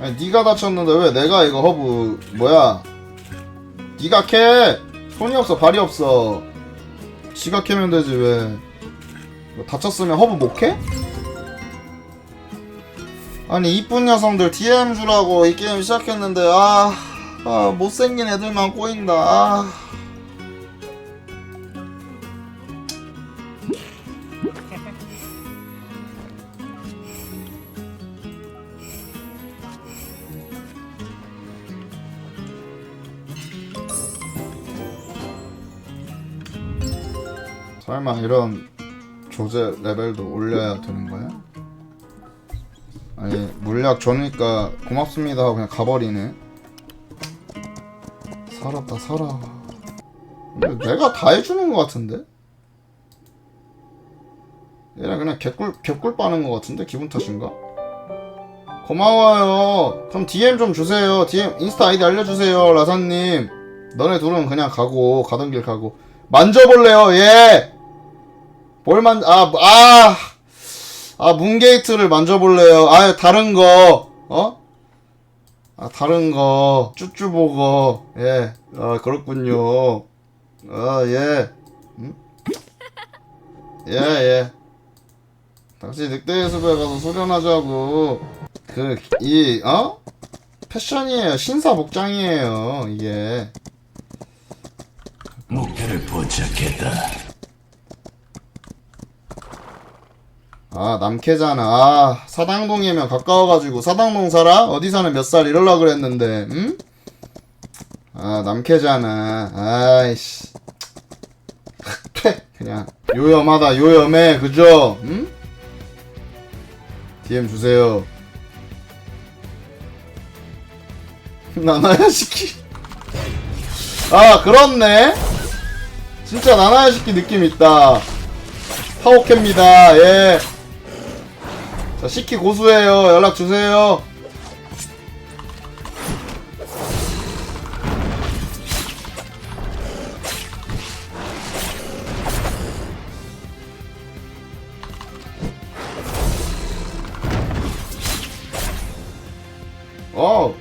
아니 네가 다쳤는데 왜 내가 이거 허브 뭐야? 네가 캐! 손이 없어 발이 없어. 지가 캐면 되지 왜? 뭐 다쳤으면 허브 못 캐? 아니 이쁜 여성들 DM 주라고 이 게임 시작했는데 아, 아 못생긴 애들만 꼬인다. 아. 설마 이런 조제 레벨도 올려야 되는 거야? 아니 물약 줘니까 고맙습니다 하고 그냥 가버리네. 살았다 살아. 근데 내가 다 해주는 것 같은데? 얘랑 그냥 개꿀 개꿀 빠는 것 같은데? 기분 탓인가? 고마워요. 그럼 DM 좀 주세요. DM 인스타 아이디 알려주세요 라사님. 너네 둘은 그냥 가고 가던 길 가고. 만져볼래요 예 뭘 만, 아, 아, 아, 문게이트를 만져볼래요. 아, 다른 거, 어? 아, 다른 거, 쭈쭈보거, 예, 아, 그렇군요. 아, 예, 음? 예, 예. 당신 늑대의 숲에 가서 수련하자고. 그, 이, 어? 패션이에요. 신사 복장이에요, 이게. 목표를 포착했다. 아 남캐잖아. 아 사당동이면 가까워가지고. 사당동 살아? 어디 사는 몇 살 이럴라 그랬는데 응? 아 남캐잖아. 아이씨. 퇴 그냥 요염하다 요염해. 그죠? 응? DM 주세요. 나나야 시키. 아 그렇네. 진짜 나나야 시키 느낌 있다. 파워캡입니다. 예 자, 시키 고수해요. 연락 주세요. 어.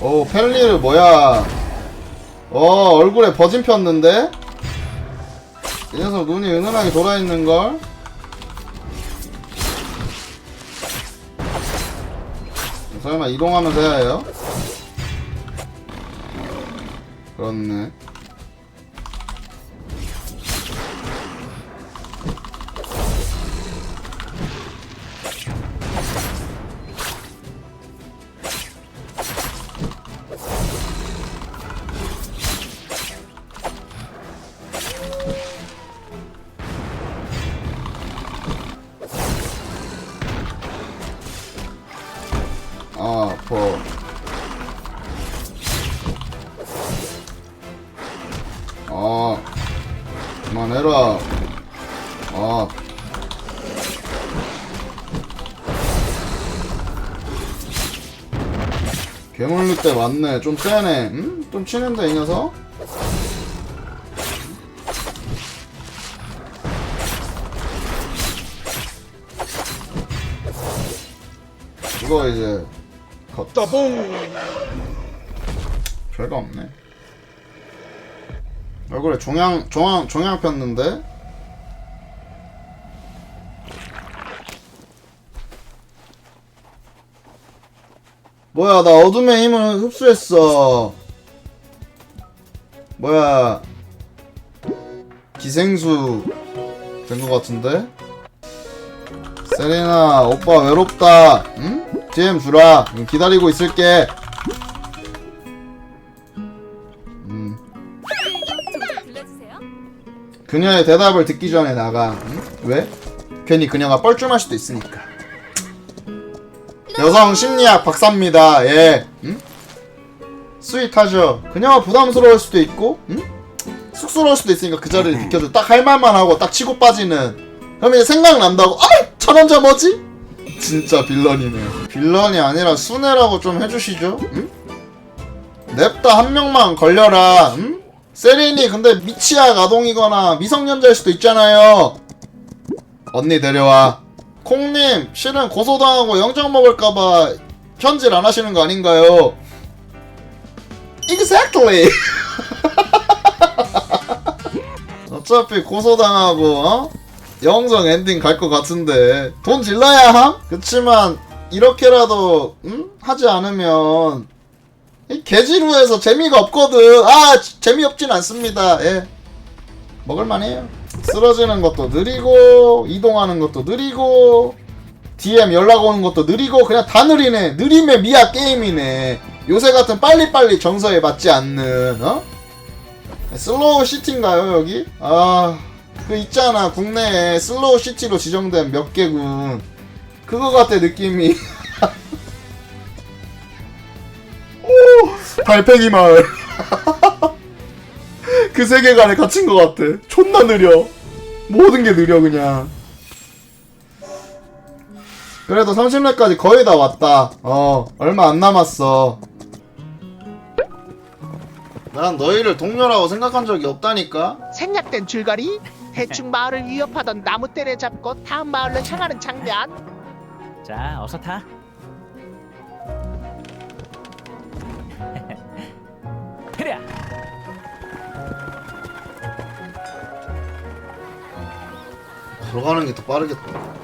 오, 펠리르 뭐야? 어, 얼굴에 버진 폈는데? 이 녀석 눈이 은은하게 돌아있는 걸. 설마 이동하면서 해야 해요? 그렇네. 아, 아파. 아, 그만해라. 아. 괴물 늑대 맞네. 좀 세네. 응? 좀 치는데, 이 녀석? 이거 이제 걷다 봉 별거 없네. 얼굴에 종양 종양 종양 폈는데? 뭐야 나 어둠의 힘을 흡수했어. 뭐야. 기생수 된 것 같은데? 세레나 오빠 외롭다. 응? DM 주라 응, 기다리고 있을게 음. 그녀의 대답을 듣기 전에 나가 응? 왜? 괜히 그녀가 뻘쭘할 수도 있으니까 여성 심리학 박사입니다 예 응? 스윗하죠 그녀가 부담스러울 수도 있고 응? 쑥스러울 수도 있으니까 그 자리를 비켜줘 딱 할 말만 하고 딱 치고 빠지는 그럼 이제 생각난다고 아! 저 남자 뭐지? 진짜 빌런이네 빌런이 아니라 순애라고 좀 해주시죠 응? 냅다 한 명만 걸려라. 음? 세린이 근데 미치약 아동이거나 미성년자일 수도 있잖아요. 언니 데려와. 콩님 실은 고소당하고 영장 먹을까봐 현질 안 하시는 거 아닌가요? Exactly. 어차피 고소당하고 어? 영성 엔딩 갈 것 같은데 돈 질러야 함? 그치만 이렇게라도 음? 하지 않으면 이 개지루해서 재미가 없거든. 아 지- 재미없진 않습니다. 예. 먹을만해요. 쓰러지는 것도 느리고 이동하는 것도 느리고 DM 연락 오는 것도 느리고 그냥 다 느리네. 느림의 미학 게임이네. 요새 같은 빨리빨리 정서에 맞지 않는 어? 슬로우 시티인가요 여기? 아 그 있잖아 국내에 슬로우 시티로 지정된 몇 개군. 그거 같아 느낌이. 오 달팽이 마을. 그 세계관에 갇힌 것 같아. 존나 느려. 모든 게 느려 그냥. 그래도 30렙까지 거의 다 왔다. 어 얼마 안 남았어. 난 너희를 동료라고 생각한 적이 없다니까. 생략된 줄거리 대충 마을을 위협하던 나무 떼를 잡고 다음 마을로 향하는 장면 자, 어서 타. 그래. 걸어가는 게 더 빠르겠다.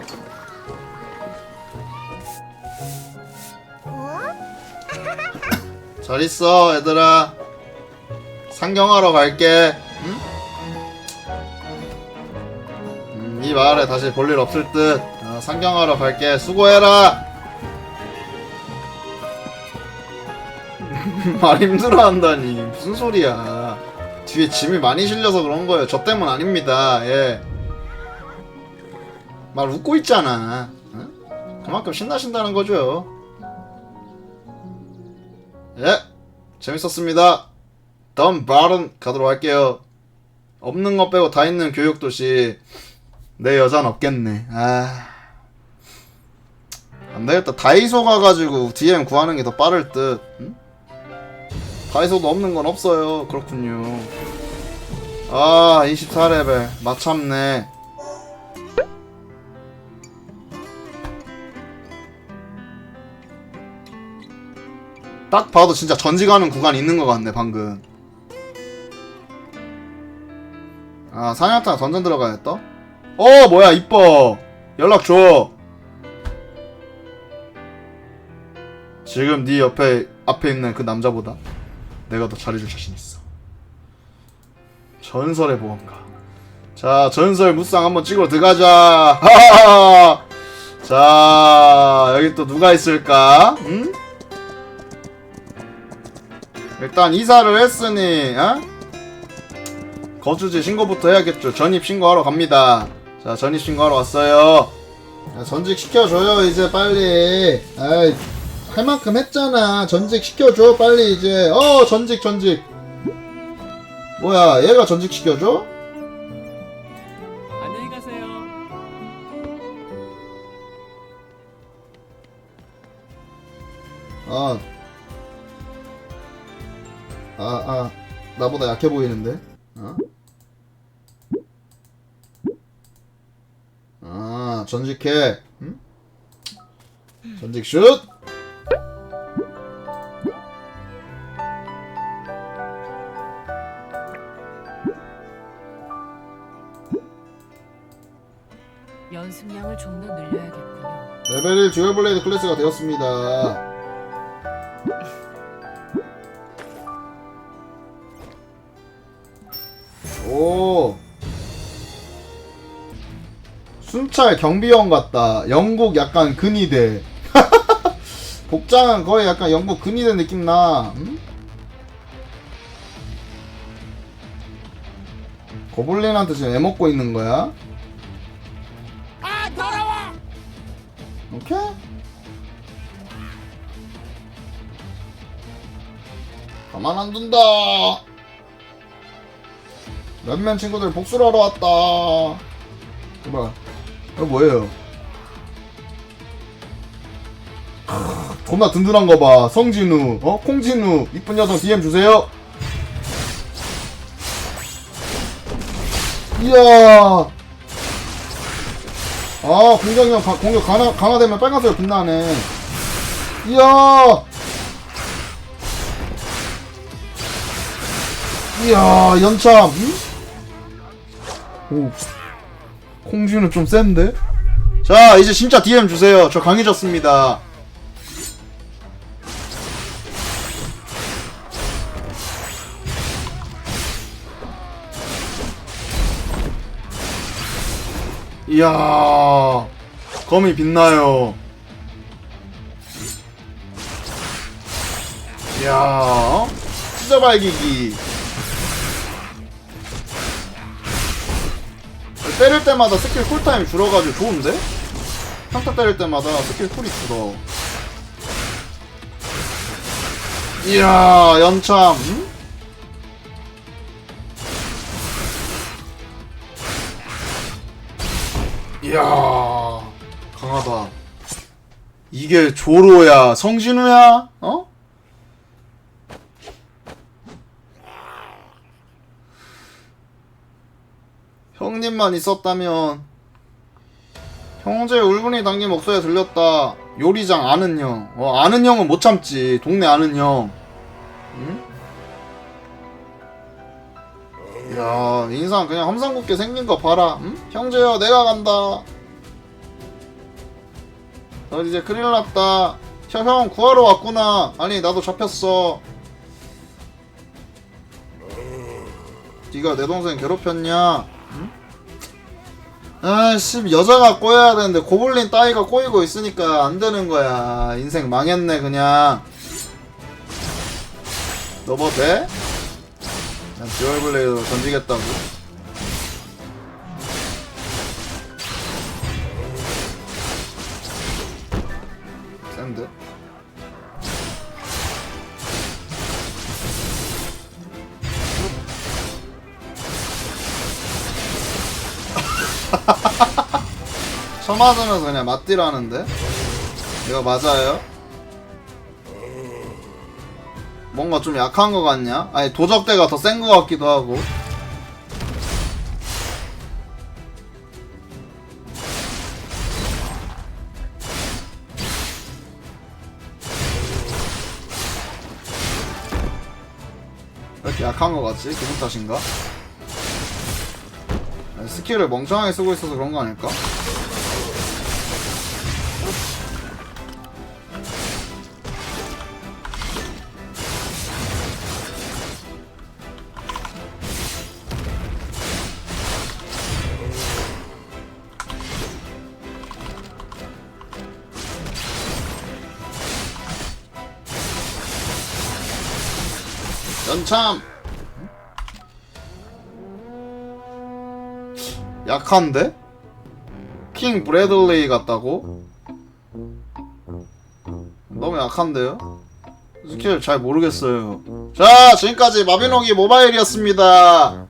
잘 있어, 얘들아. 상경하러 갈게. 응? 이 마을에 다시 볼 일 없을 듯. 어, 상경하러 갈게. 수고해라. 말 힘들어한다니 무슨 소리야? 뒤에 짐이 많이 실려서 그런 거예요. 저 때문 아닙니다. 예. 말 웃고 있잖아. 응? 그만큼 신나신다는 거죠. 예, 재밌었습니다. 다음 발은 가도록 할게요. 없는 것 빼고 다 있는 교육도시. 내 여자는 없겠네. 아. 안 되겠다. 다이소 가가지고 DM 구하는 게 더 빠를 듯. 응? 다이소도 없는 건 없어요. 그렇군요. 아, 24레벨. 마참네. 딱 봐도 진짜 전직하는 구간 있는 것 같네 방금 아 사냥타 던전 들어가야겠다 어 뭐야 이뻐 연락 줘 지금 네 옆에 앞에 있는 그 남자보다 내가 더 잘해줄 자신 있어 전설의 보험가 자 전설 무쌍 한번 찍으러 들어가자 하하하. 자 여기 또 누가 있을까 응? 일단 이사를 했으니 어? 거주지 신고부터 해야겠죠. 전입 신고하러 갑니다. 자 전입 신고하러 왔어요. 야, 전직 시켜줘요 이제 빨리. 아이 할 만큼 했잖아. 전직 시켜줘 빨리 이제. 어 전직 전직. 뭐야 얘가 전직 시켜줘? 안녕히 가세요. 아. 아, 아, 나보다 약해 보이는데? 어? 아, 전직해. 응? 전직 슛! 연습량을 좀 더 늘려야겠군요. 레벨 1 듀얼 블레이드 클래스가 되었습니다. 오. 순찰 경비원 같다. 영국 약간 근위대. 복장은 거의 약간 영국 근위대 느낌 나. 음? 고블린한테 지금 애먹고 있는 거야? 오케이. 가만 안 둔다. 몇몇 친구들 복수를 하러 왔다. 뭐야? 이거 뭐예요? 겁나 든든한 거 봐. 성진우, 어? 콩진우, 이쁜 여성 DM 주세요. 이야. 아, 공격력, 가- 공격 강화, 강화되면 빨간색으로 빛나네. 이야. 이야, 연참. 응? 오. 콩진우 좀 센데? 자, 이제 진짜 DM 주세요. 저 강해졌습니다. 이야, 검이 빛나요. 이야, 어? 찢어발기기. 때릴 때마다 스킬 쿨타임 줄어가지고 좋은데? 평타 때릴 때마다 스킬 쿨이 줄어. 이야, 연참. 응? 이야, 강하다. 이게 조로야, 성진우야? 어? 형님만 있었다면 형제 울분이 담긴 목소리가 들렸다. 요리장 아는 형. 어, 아는 형은 못 참지. 동네 아는 형. 응? 야, 인상 그냥 험상궂게 생긴 거 봐라. 응? 형제여, 내가 간다. 너 이제 큰일 났다. 형, 형 구하러 왔구나. 아니, 나도 잡혔어. 네가 내 동생 괴롭혔냐? 아씨 여자가 꼬여야 되는데 고블린 따위가 꼬이고 있으니까 안 되는 거야. 인생 망했네 그냥. 너뭐 돼? 난 듀얼블레이드로 던지겠다고 쳐 맞으면서 그냥 맞디라는데? 이거 맞아요? 뭔가 좀 약한 거 같냐? 아니 도적대가 더 센 거 같기도 하고 왜 이렇게 약한 거 같지? 기분 탓인가? 스킬을 멍청하게 쓰고 있어서 그런 거 아닐까? 연참 약한데? 킹 브래들레이 같다고? 너무 약한데요? 스킬 잘 모르겠어요 자 지금까지 마비노기 모바일이었습니다